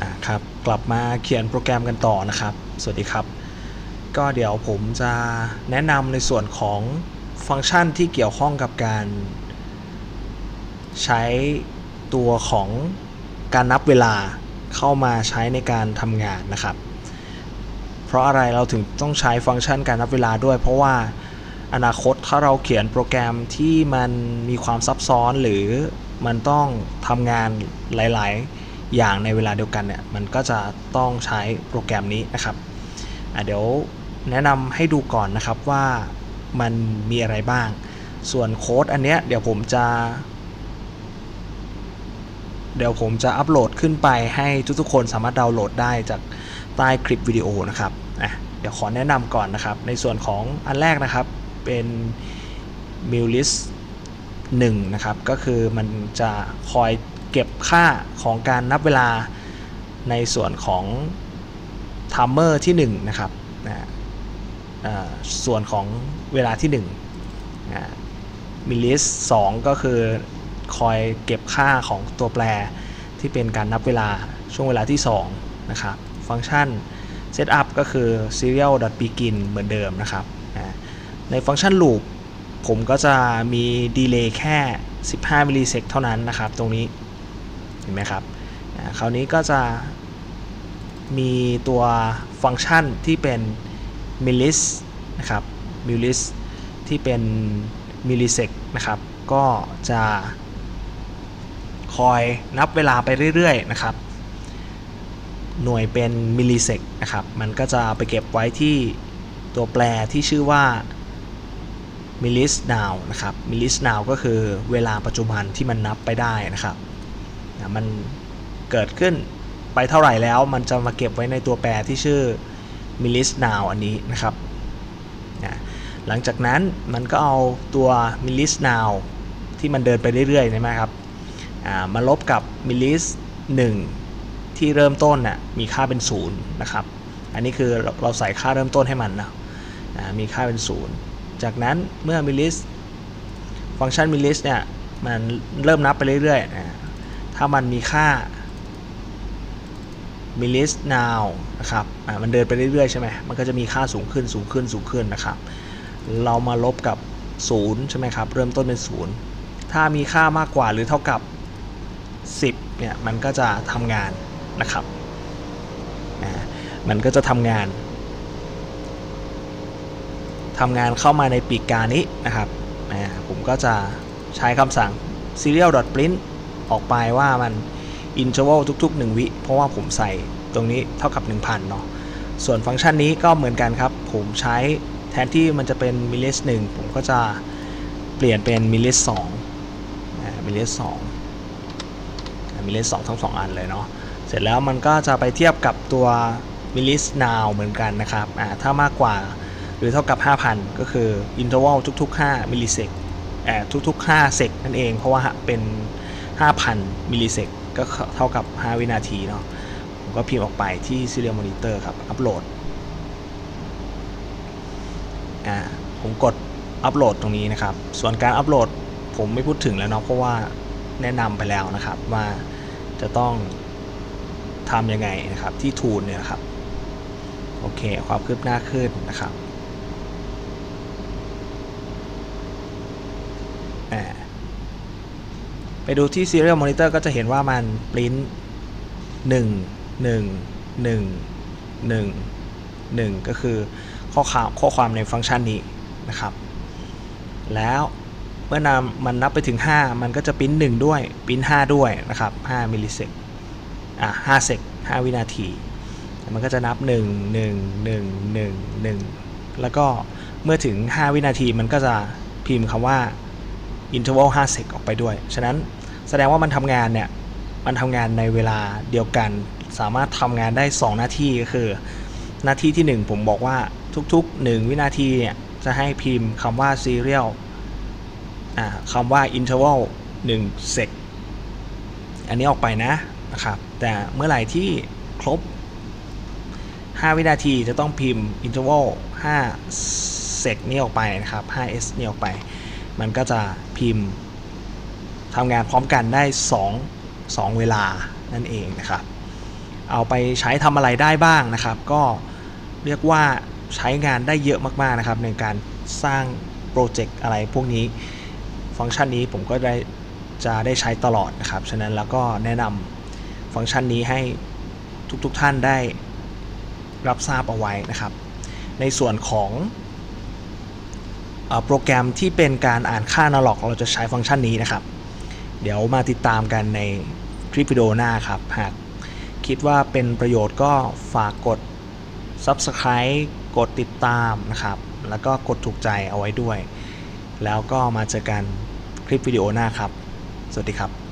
อ่าครับกลับมาเขียนโปรแกรมกันต่อนะครับ สวัสดีครับ ก็เดี๋ยวผมจะแนะนำในส่วนของฟังก์ชันที่เกี่ยวข้องกับการ ใช้ตัวของการนับเวลาเข้ามาใช้ในการทำงานนะครับ เพราะอะไรเราถึงต้องใช้ฟังก์ชันการนับเวลาด้วย เพราะว่าอนาคตถ้าเราเขียนโปรแกรมที่มันมีความซับซ้อนหรือมันต้องทำงานหลาย ๆ อย่างในเวลาเดียวกันเนี่ยมันก็จะต้องใช้โปรแกรมนี้นะครับเดี๋ยวแนะนำให้ดูก่อนนะครับว่ามันมีอะไรบ้าง ส่วนโค้ดอันเนี้ยเดี๋ยวผมจะ เดี๋ยวผมจะอัปโหลดขึ้นไปให้ทุกๆคนสามารถดาวน์โหลดได้จากใต้คลิปวิดีโอนะครับอะเดี๋ยวขอแนะนำก่อนนะครับ ในส่วนของอันแรกนะครับเป็น m i l l i s 1นะครับ ก็คือมันจะคอย เก็บค่าของการนับเวลาในส่วนของ timer ที่ 1 นะครับนะส่วนของเวลาที่1นะมิลลิส2ก็คือคอยเก็บค่าของตัวแปรที่เป็นการนับเวลาช่วงเวลาที่ 2 นะครับ ฟังก์ชัน setup ก็คือ serial.begin เหมือนเดิมนะครับนะในฟังก์ชัน loop ผมก็จะมีดีเลย์แค่ 15 มิลลิเซกเท่านั้นนะครับตรงนี้ เห็นไหมครับคราวนี้ก็จะมีตัวฟังก์ชันที่เป็น millis นะครับ millis ที่เป็น millisec นะครับก็จะคอยนับเวลาไปเรื่อยๆนะครับ หน่วยเป็น millisec นะครับ มันก็จะไปเก็บไว้ที่ตัวแปรที่ชื่อว่า millis now นะครับ millis now ก็คือเวลาปัจจุบันที่มันนับไปได้นะครับ นะมันเกิดขึ้นไปเท่าไหร่แล้ว มันจะมาเก็บไว้ในตัวแปรที่ชื่อ millis now อันนี้นะครับนะหลังจากนั้นมันก็เอาตัว millis now ที่มันเดินไปเรื่อยๆใช่ไหมครับมาลบกับ millis 1 ที่เริ่มต้นน่ะมีค่าเป็น0นะครับ อันนี้คือเราเราใส่ค่าเริ่มต้นให้มันนะมีค่าเป็น 0 จากนั้นเมื่อ millis ฟังก์ชัน millis เนี่ยมันเริ่มนับไปเรื่อยๆนะ ถ้ามันมีค่า millis now นะครับมันเดินไปเรื่อยๆใช่ไหมมันก็จะมีค่าสูงขึ้นสูงขึ้นสูงขึ้นนะครับ เรามาลบกับ0ใช่ไหมครับ เริ่มต้นเป็น 0 ถ้ามีค่ามากกว่าหรือเท่ากับ 10เนี่ยมันก็จะทำงานนะครับ มันก็จะทำงานทำงานเข้ามาในปีกกานี้นะครับ ผมก็จะใช้คำสั่ง serial.print ออกไปว่ามัน interval ทุกๆ 1 วิ เพราะว่าผมใส่ตรงนี้เท่ากับ 1,000 เนาะส่วนฟังก์ชันนี้ก็เหมือนกันครับ ผมใช้แทนที่มันจะเป็น millis 1ผมก็จะเปลี่ยนเป็น millis 2 millis 2 millis 2ทั้ง2อันเลยเนาะเสร็จแล้วมันก็จะไปเทียบกับตัว millis now เหมือนกันนะครับถ้ามากกว่าหรือเท่ากับ 5,000 ก็คือ interval ทุก ๆ5 millisec อ่าทุกๆ5 sec นั่นเอง เพราะว่าเป็น 5,000 millisec ก็เท่ากับ 5 วินาทีเนาะผมก็พิมพ์ออกไปที่ serial monitor ครับ อัปโหลดอ่าผมกดอัปโหลดตรงนี้นะครับ ส่วนการอัปโหลดผมไม่พูดถึงแล้วเนาะเพราะว่าแนะนำไปแล้วนะครับว่าจะต้องทำยังไงนะครับที่ทูลเนี่ยครับ โอเค ความคืบหน้าขึ้นนะครับอ่า ไปดูที่ Serial Monitor ก็จะเห็นว่ามันปริ้น1 1 1 1 1 ก็คือข้อความข้อความในฟังก์ชันนี้นะครับ แล้วเมื่อนำมันนับไปถึง 5 มันก็จะปริ้น1ด้วยปริ้น5ด้วยนะครับ5มิลลิเซกอะ5เซก5วินาที มันก็จะนับ 1 1 1 1 1 แล้วก็เมื่อถึง 5 วินาทีมันก็จะพิมพ์คำว่า interval 5 sec ออกไปด้วย ฉะนั้น แสดงว่ามันทำงานเนี่ย มันทำงานในเวลาเดียวกัน สามารถทำงานได้ 2 หน้าที่คือ หน้าที่ที่ 1 ผมบอกว่าทุกๆ 1 วินาทีเนี่ย จะให้พิมพ์คำว่า serial อ่าคำว่า interval 1 sec อันนี้ออกไปนะนะครับ แต่เมื่อไหร่ที่ครบ 5 วินาทีจะต้องพิมพ์ interval 5 sec นี้ออกไปนะครับ 5s นี้ออกไป มันก็จะพิมพ์ ทำงานพร้อมกันได้ 2 2 เวลานั่นเองนะครับ เอาไปใช้ทำอะไรได้บ้างนะครับ ก็เรียกว่าใช้งานได้เยอะมากๆนะครับ ในการสร้างโปรเจกต์อะไรพวกนี้ ฟังก์ชันนี้ผมก็ได้จะได้ใช้ตลอดนะครับ ฉะนั้นแล้วก็แนะนำฟังก์ชันนี้ให้ทุกๆทท่านได้รับทราบเอาไว้นะครับ ในส่วนของอโปรแกรมที่เป็นการอ่านค่า analog เราจะใช้ฟังก์ชันนี้นะครับ เดี๋ยวมาติดตามกันในคลิปวิดีโอหน้าครับ หากคิดว่าเป็นประโยชน์ก็ฝากกด Subscribe กดติดตามนะครับ แล้วก็กดถูกใจเอาไว้ด้วย แล้วก็มาเจอกันคลิปวิดีโอหน้าครับ สวัสดีครับ